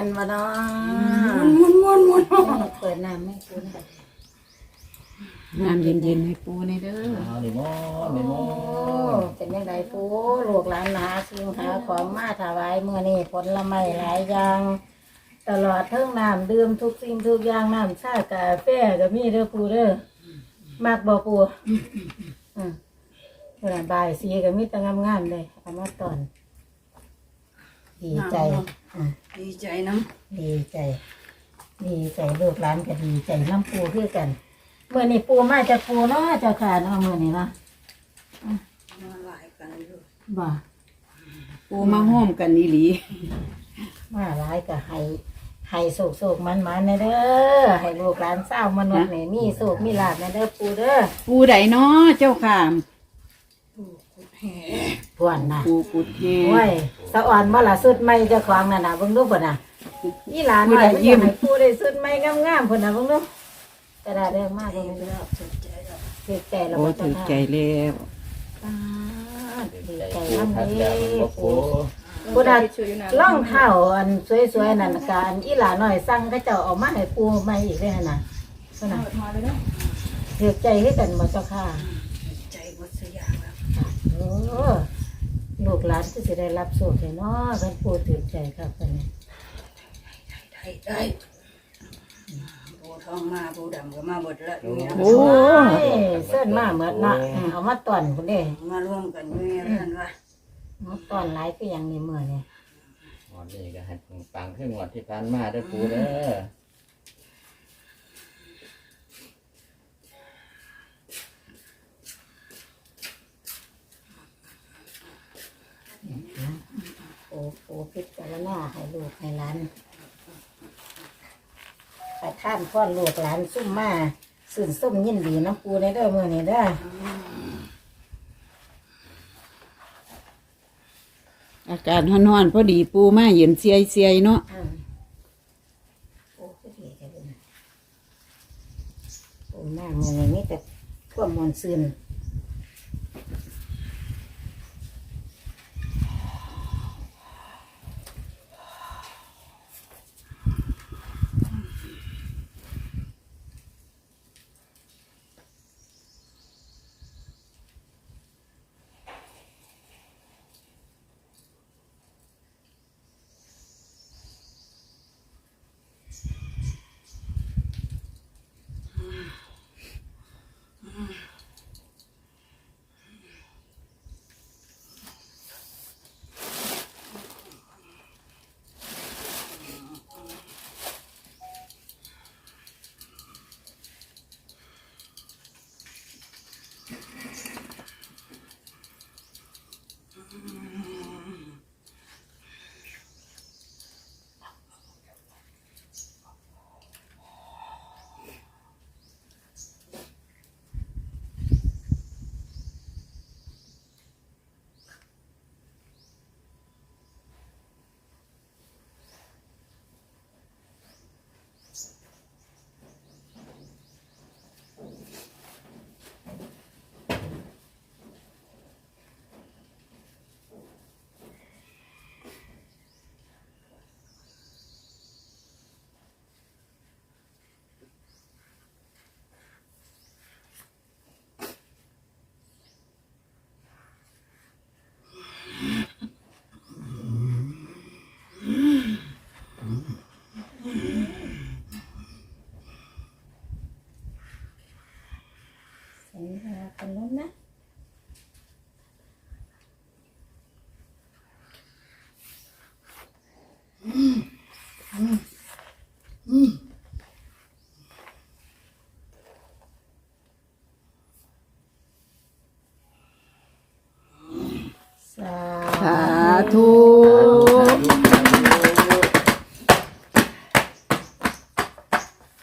กันมาด้าะมุนมุนมุนมุนเปิดน้ำให้ปูน้ำเย็นเย็นให้ปูในเด้อเอนมอเหนมอเป็นยังไงปูลูกหลานหาซื้อหาของมาถวายเมื่อนี่ผลละไม้หลายอย่าง ตลอดเท่งน้ำดื่มทุกสิ่งทุกอย่างน้ำชากาแฟก็มีเด้อปูเด้อมากบ่ปูอืลาบ่ายสีก็มีแต่งามๆเลยเอามาตอน ดีใจอะดีใจน้ดีใจ ดีใจลูกหลานก็ดีใจน้ำปูคือกันเมื่อนี้ปูมาจากปูเนาะเจ้าค่ะเนาะเมื่อนี้เนาะำมาหลายกันอยู่บ่ปูมาห้อมกันอีหลีมาหลายก็ให้ให้โศกโศกมันมันๆนะเด้อให้ลูกหลานเศร้ามนุษย์นี่มีโศกมีลาบนะเด้อปูเด้อปูใดเนาะเจ้าค่ะ พวนน่ะปูกุดแฮโอ้ยสะอ่อนบ่ล่ะสุดใหม่เจ้าของน่ะน่ะเบิ่งดูพุ่นน่ะอีหลานน้อยผู้ใดยิ้ยิ้มมให้ปูได้สุดใหม่งามๆพุ่นน่ะเบิ่งดูกระดาษแดงมากเลยเด้อถือใจแล้วโอ้บ่ถืเจ้าอใจค่ะแล้วอ่าดีใจใจปูนำทันเด้แล้วบ่ปูผู้ใดล่องเท้าอันสวยๆนั่นน่ะกอันอีหลาน้อยสั่งเขาเจ้าเอามาให้ปูใหม่อีกเลยหั่นน่ะพุ่นน่ะถือใจให้กันบ่เจ้าค่ะ ใจหมดสยางแล้ว โอ้ ลูกหลานที่จะได้รับโชคเลยเนาะท่านปูถือใจครับกันนี้ได้ได้ปูทองมาปูดำก็มาหมดละอยู่เนี่ยโอ้ยเส้นมาเหมือนเนาะอืมเอามาตอนคุณเด้มาร่วมกันอยู่เนี่ยท่านว่ามาตอนหลายก็ยังนี่เมื่อนี่งวดนี้ก็ให้ปังขึ้นงวดที่ผ่านมาเด้อปูเด้อ โอ้โหพิจารณาให้ลูกให้หลานไปท่านพ่อลูกหลานซุ่มมาสื่นส้มยินดีน้ำปูในเด้อเมื่อนี่เด้ออากาศร้อนๆพอดีปูมาเย็นเสียเสียเนาะอืมโอ้คือดีจังเลยโอ้มากเมื่อนี่มีแต่พวกมวลซึน สัญญากันแล้วนะสาสาธุ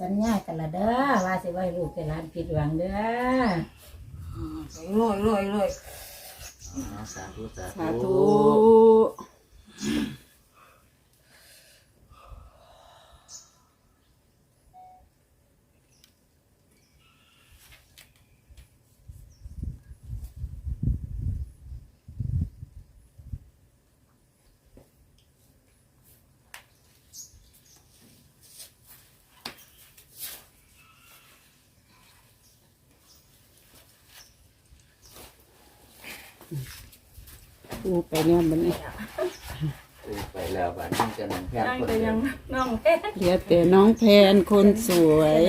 สัญญากันละเด้อว่าสิไว้ลูกให้หลาน ผิดหวังเด้อรวยรวยรวยอ๋อสาธุสาสาธุ ธุ ปูไปเนี่ยมันนี่ปูไปแล้วบัดนี้จะนั่งแพทย์นั่งคนไปเดียยัวงน้องแค่เหลือแต่น้องแพนคนสวย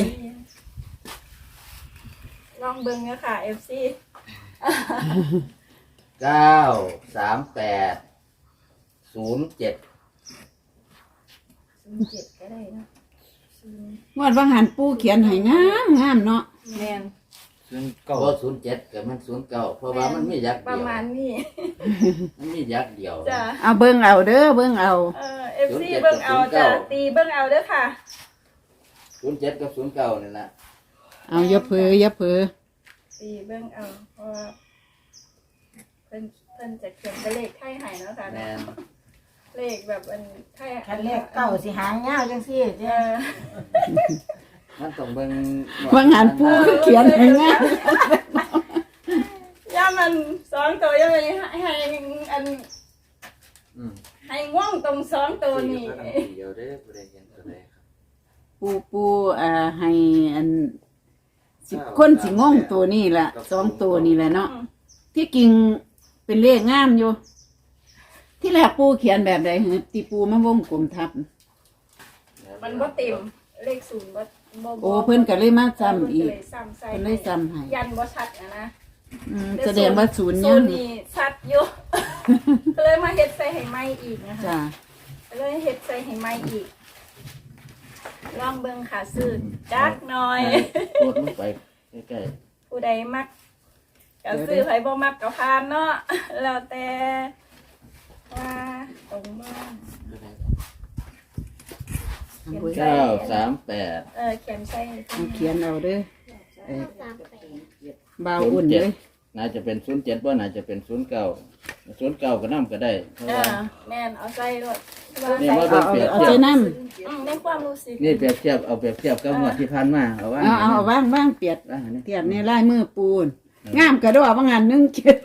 ลองเบิ่งเนาะค่ะ FC เก้าสามแปดศูนย์เจ็ด07ก็ได้เนาะงวดว่าหันปูเขียนให้งามงามเนาะแม่น ศูนย์เก้าศูนย์เจ็ดกับมันศูนย์เก้าเพราะว่ามันมียักษ์ประเดียวมาณนี้มันมียักษ์เดียว จ้ะเอาเบิ่งเอาเด้อเบิ่งเอา เออ FC เบิ่งเอาจ้ะตีเบิ่งเอาเด้อค่ะ ศูนย์เจ็ดกับศูนย์เก้านี่แหละเอาอย่าเผลออย่าเผลอตีเบิ่งเอาเพราะว่าเพิ่นเพิ่นจะเขียนเป็นเลขไทยให้เนาะค่ะแมนเลขแบบอันไทยคันเลขเก้าสิหางยาวจังซี่เอจ้ะอ มันต้องเบิ่งว่าหันปูคือเขียนให้งามย่ามันสองตัวย่ามันให้ให้อันอืมให้ง่วงตรงสองตัวนี่เดียวได้บ่ได้เห็นตัวใดครับปูปูอ่าให้อันสิบคนสิงงตัวนี่แหละสองตัวนี่แหละเนาะที่จริงเป็นเลขงามอยู่ ที่แรกปูเขียนแบบใดเหรอตีปูมาวงกลมทับ มันบ่เต็มเลขศูนย์บ่ บ่บ่โอ้เพิ่นก็เลยมาซ้ำอีก เพิ่นเลยซ้ำใส่เพิ่นเลยซ้ำให้ ยันบ่ชัดอะนะอืมแสดงว่าศูนย์ศูยังนย์นี่ชัดอยู่ ก็เลยมาเฮ็ดใส่ให้ใหม่อีกนะคะจ้าก็เลยเฮ็ดใส่ให้ใหม่อีก ลองเบิ่งค่ะซื้อจักหน่อยพูดลงไปใกล้ผู้ใดมักก็ซื้อไผบ่มักก็พานเนาะ แล้วแต่ว่าตรงบ้านๆ เก้าสามแปดเออเขียนใส่เอาเขียนเอาเด้อเออบ่าวอุ่นเลยน่าจะเป็นศูนย์เจ็ดว่าน่าจะเป็นศูนย์เก้าศูนย์เก้าก็นํก็ได้เพราะเอว่า อแม่นเอาใส่รถนี่ว่า เอาเอาเอาใจน้อืมในความรู้สึกนี่เปรียบเทียบเอาเปรียบเทียบกับงวดที่ผ่านมาเอาว่าำเอาเอาเอาว่างว่างเปียดว่านี่เทียบในลายมือปูนงามกระโดดว่างานหนึ่งเจ็ด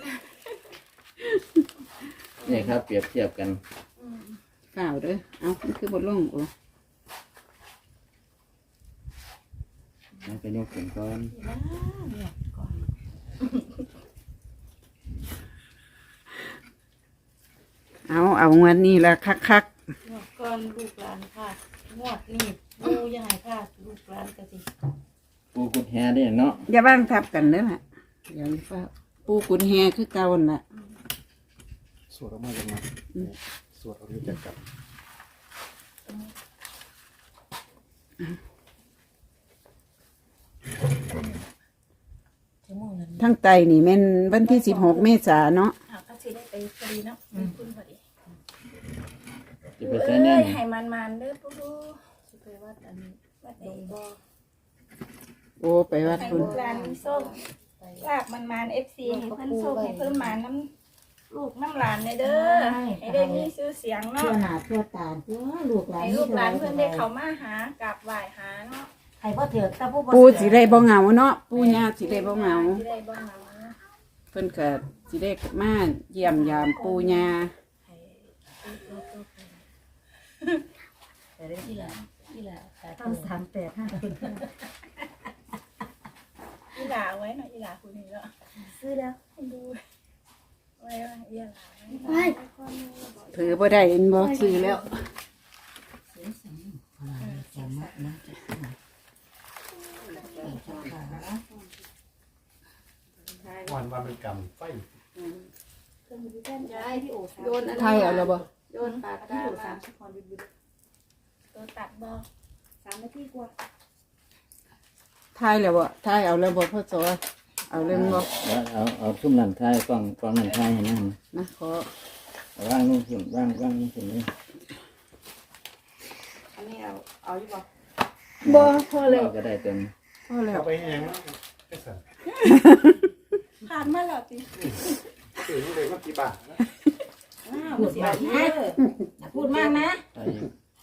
นี่ครับเปรียบเทียบกัน เปล่าเด้อเอามันคือบทลงโอ้ เอาไปยกขึ้นก่อนเอาเอางวดนี้ละคักคักก่อนลูกหลานค่ะงวดนี่ปูยังไงค่ะลูกหลานก็สิปูกุดแฮได้เนาะๆอย่าบ้างทับกันเด้อล่ะอย่าเฝ้าปูกุนแฮคือเก่านั่นล่ะ สวดออกมาจากนั้นสวดออกมาจากกับ ชั่วโมงนั้นทั้งไตนี่แม่นวันที่สิบหกเมษาเนาะอะก็สิได้ไปพอดีเนาะคุณพอดีจะไปเอ้ใช้เนี่ยยให้มันๆเด้อปู่สิไปวัดอันนี้วัดดนี้งบ่โอ้ไปวัดให้คุณ ลูกหลานมีส้มลากมันๆ FC ให้เพิ่นส้มให้เพิ่นหมาน้ำลูกน้ำหลานเลยเด้อให้ได้มีชื่อเสียงเนาะ เพื่อหาเพื่อตาเพื่อลูกหลานให้ลูกหลานเพิ่นได้เข้ามาหากราบไหว้หาเนาะ ให้พ่อเถือกแต่ผู้บ่ปูสิได้บ่เหงาเนาะปูย่าสิได้บ่เหงา สิได้บ่เหงาเพิ่นก็สิได้มาเยี่ยมยามปูย่าแต่ได้ที่ละที่ละสาต้อธุงสามแปดห้าอีหลาไว้หน่อยอีหลาคุณนี่เนาะซื้อแล้วให้ดูไว้ว่าอีหลาไว้ไปถือบ่ได้เอ็นบ่ซื้อแล้ว วันวันเป็นกรรมไฟย้ายพี่โอสามโยนอันไทยเอาแล้วบ่โยนปากกาพี่โอมาสามสิบคนบิดบิดตัวตัดบ่สามนาทีกว่าไทยแล้วบ่ไทยเอาแล้วบ่พ่อสอเอาเรื่องบ่แล้วเอาเอาซุ่มนั่นท้ายฟังฟังนั่นท้ายให้นั่งนะขอเอาว่างนู่นขึ้นว่างว่างนู่นขึ้นนี่อันนี้เอาเอาอยู่บ่บ่พอแล้วก็ได้เต็ม พอแล้วเอาไปแห้งแล้วไปสั่นผ่านมาแล้วติตื่นเลยว่ากี่บาทนะอ้าวพูดสิมากไปนะเด้ออย่าพูดมากนะใช่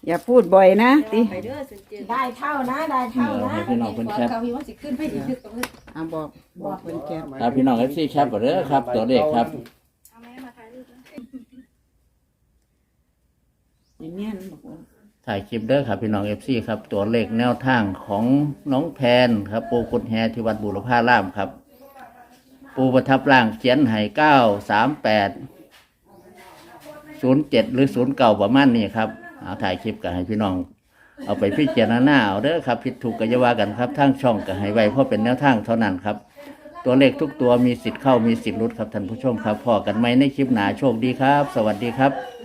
อย่าพูดบ่อยนะติไปเด้อสิเจอได้เท่านะ ได้เท่าเอานะให้พี่น้องเพิ่นแคปเขาพี่ว่าสิขึ้นไปสิขึ้นกับเพิ่นเอาบอกบอกเพิ่นแก้มถ้าพี่น้องเอฟซีแคปบ่เด้อครับ ตัวเลขครับเอาแม่มาถ่ายรูปนะนี่แม่นบอกว่า ถ่ายคลิปเด้อครับพี่น้องเอฟซีครับตัวเลขแนวทางของน้องแพนครับ ปูกุดแฮที่วัดบุรพารามครับ ปูประทับร่างเขียนให้เก้าสามแปดศูนย์เจ็ดหรือศูนย์เก่าประมาณนี้ครับเอาถ่ายคลิปกันให้พี่น้อง เอาไปพิจารณาเอาเด้อครับผิดถูกก็อย่าว่ากันครับทางช่องก็ให้ไวเพราะเป็นแนวทางเท่านั้นครับ ตัวเลขทุกตัวมีสิทธิ์เข้ามีสิทธิ์ลุดครับท่านผู้ชมครับพอกันไหมในคลิปหนาโชคดีครับ สวัสดีครับ